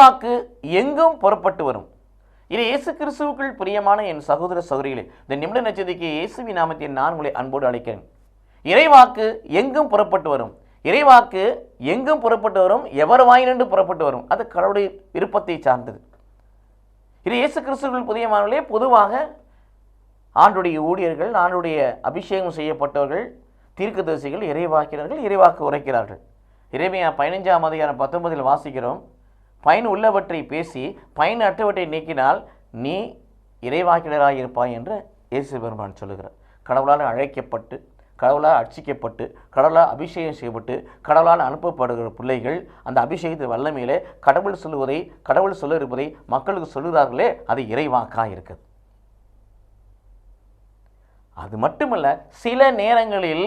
இறைவாக்கு எங்கும் புறப்பட்டு வரும். இது இயேசு கிறிஸ்துவுக்குள் பிரியமான என் சகோதர சகோதரிகளே இந்த நிமிட நட்சத்திரக்கு இயேசுவி நாமத்தின் நான் உங்களை அன்போடு அழைக்கிறேன். இறைவாக்கு எங்கும் புறப்பட்டு வரும். இறைவாக்கு எங்கும் புறப்பட்டு வரும் எவர் வாயினின்று புறப்பட்டு வரும். அது கடவுளுடைய விருப்பத்தை சார்ந்தது. இது இயேசு கிறிஸ்துவுக்குள் புதியமானவர்களே பொதுவாக ஆண்டுடைய ஊழியர்கள் ஆண்டுடைய அபிஷேகம் செய்யப்பட்டவர்கள் தீர்க்கதரிசிகள் இறைவாக்கிறார்கள் இறைவாக்கு உரைக்கிறார்கள். இறைமையா பதினஞ்சாம் அதிகாரம் பத்தொன்பதில் வாசிக்கிறோம். பயன் உள்ளவற்றை பேசி பயன் அற்றவற்றை நீக்கினால் நீ இறைவாக்கினராக இருப்பாய் என்று இயேசு பெருமான் சொல்லுகிறார். கடவுளால் அழைக்கப்பட்டு கடவுளால் அர்ச்சிக்கப்பட்டு கடவுளால் அபிஷேகம் செய்யப்பட்டு கடவுளால் அனுப்பப்படுகிற பிள்ளைகள் அந்த அபிஷேகத்தை வல்லமையிலே கடவுள் சொல்லுவதை கடவுள் சொல்ல இருப்பதை மக்களுக்கு சொல்லுகிறார்களே அது இறைவாக்காக இருக்குது. அது மட்டுமல்ல சில நேரங்களில்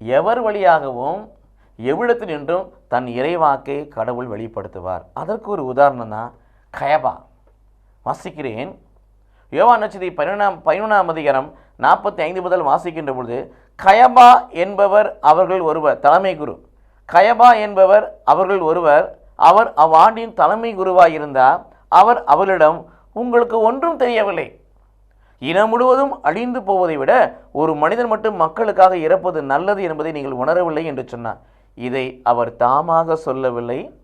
எவர் வழியாகவும் எவ்விடத்தில் நின்றும் தன் இறைவாக்கை கடவுள் வெளிப்படுத்துவார். அதற்கு ஒரு உதாரணம் தான் கயபா. வாசிக்கிறேன். யோவா நட்சதி பதினொன்றாம் பதினொன்றாம் அதிகாரம் நாற்பத்தி ஐந்து முதல் வாசிக்கின்ற பொழுது கயபா என்பவர் அவர்கள் ஒருவர் தலைமை குரு. கயபா என்பவர் அவர்கள் ஒருவர் அவர் அவ்வாண்டின் தலைமை குருவாக இருந்தார் அவர் அவளிடம் உங்களுக்கு ஒன்றும் தெரியவில்லை. இனம் முழுவதும் அழிந்து போவதை விட ஒரு மனிதன் மட்டும் மக்களுக்காக இறப்பது நல்லது என்பதை நீங்கள் உணரவில்லை என்று சொன்னார். இதை அவர் தாமாக சொல்லவில்லை.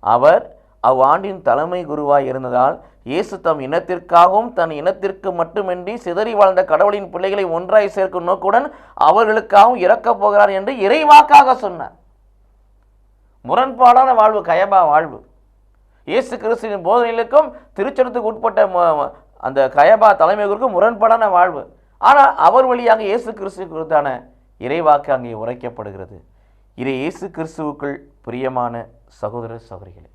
அவர் அவ்வாண்டின் தலைமை குருவாய் இருந்ததால் இயேசு தம் இனத்திற்காகவும் தன் இனத்திற்கு மட்டுமின்றி சிதறி வாழ்ந்த கடவுளின் பிள்ளைகளை ஒன்றாய் சேர்க்கும் நோக்குடன் அவர்களுக்காகவும் இறக்கப் போகிறார் என்று இறைவாக்காக சொன்னார். முரண்பாடான வாழ்வு கயபா வாழ்வு. இயேசு கிறிஸ்துவின் போதனைகளுக்கும் திருச்சனத்துக்கு உட்பட்ட ம- அந்த கயபா தலைமைகளுக்கும் முரண்பாடான வாழ்வு. ஆனால் அவர் வழியாக இயேசு கிறிஸ்து குறித்தான இறைவாக்கு அங்கே உரைக்கப்படுகிறது. இது இயேசு கிறிஸ்துவுக்குள் பிரியமான சகோதர சகோதரிகளே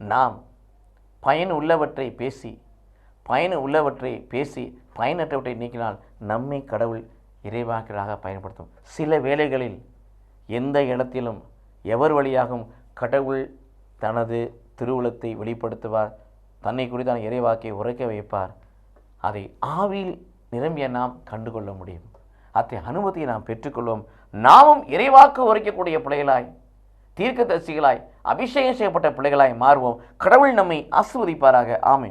நாம் பயன் உள்ளவற்றை பேசி பயன் உள்ளவற்றை பேசி பயனற்றவற்றை நீக்கினால் நம்மை கடவுள் இறைவாக்களாக பயன்படுத்தும். சில வேளைகளில் எந்த இடத்திலும் எவர் வழியாகவும் கடவுள் தனது திருவுளத்தை வெளிப்படுத்துவார் தன்னை குறித்தான இறைவாக்கை உரைக்க வைப்பார் அதை ஆவியில் நிரம்பிய நாம் கண்டுகொள்ள முடியும். அத்தை அனுமதியை நாம் பெற்றுக்கொள்வோம். நாமும் இறைவாக்கு உரைக்கக்கூடிய பிள்ளைகளாய் தீர்க்க தரிசிகளாய் அபிஷேகம் செய்யப்பட்ட பிள்ளைகளாய் மாறுவோம். கடவுள் நம்மை ஆசிர்வதிப்பாராக. ஆமை